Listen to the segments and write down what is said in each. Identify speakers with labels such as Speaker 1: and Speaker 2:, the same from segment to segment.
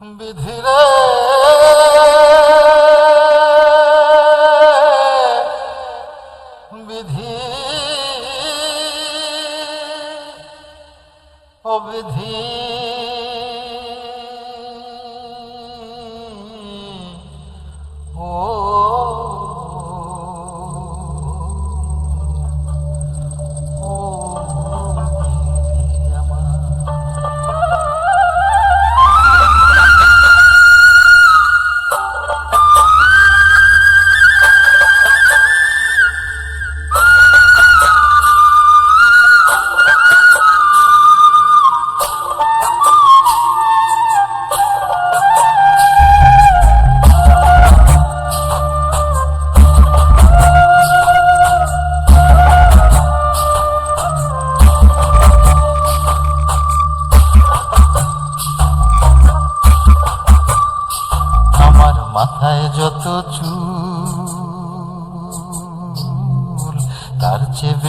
Speaker 1: বিধিরে। বিধি ও বিধি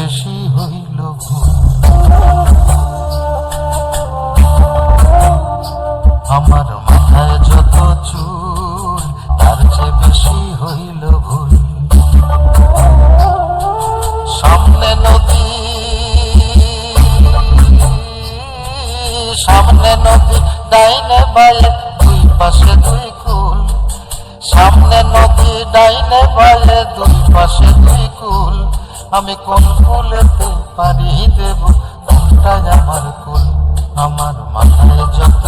Speaker 1: বেশি হইল আমার মাথায় যত চুল তার চেয়ে বেশি হইল ভুল সামনে নদী সামনে নদী ডাইনে বাইলে দুই পাশে দুই কুল সামনে নদী ডাইনে বাইলে দুই পাশে দুই কুল। আমি কোন কুলেতে পারি দেব আমার কুল আমার মাথায় যত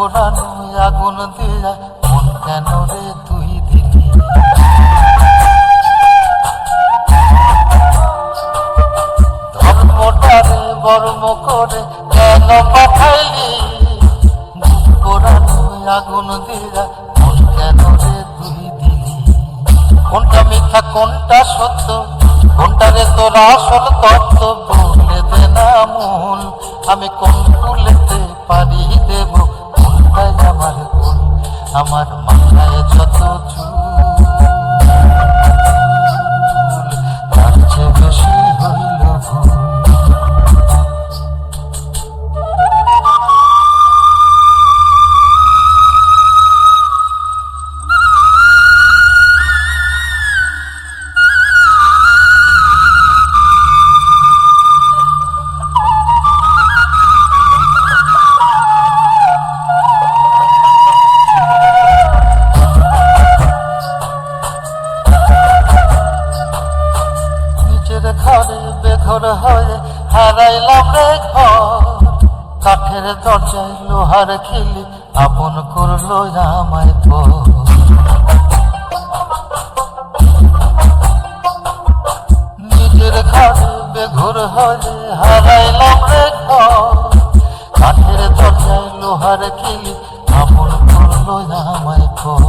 Speaker 1: বুক আগুন দিয়া, মন কেন রে তুই দিলি? ধর্মটারে বর্ম করে কেন পাঠাইলি? আগুন দিয়া, মন কেন রে তুই দিলি? কোনটা মিথ্যা, কোনটা সত্য? কোনটা রে তোর আসল তত্ত্ব বলে দে না মূল আমি আমার বেঘর হয়ে হারাইলাম রে ঘর। কাঠের দরজায় লোহার খিলি আপন করল আমায় পর নিজের ঘরে বেঘর হয়ে হারাইলাম রে ঘর। কাঠের দরজায় লোহার খিলি আপন করল আমায় পর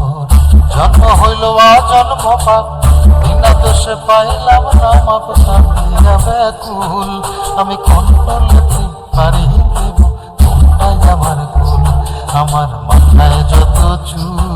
Speaker 1: জন্ম হইল জন্ম পাপ, বিনা দোষে পাইলাম না মাপ সামলিয়া ব্যাকুল আমি কোন বলতে পারি দেব কোনটাই আমার কুল? আমার মাথায় যত চুল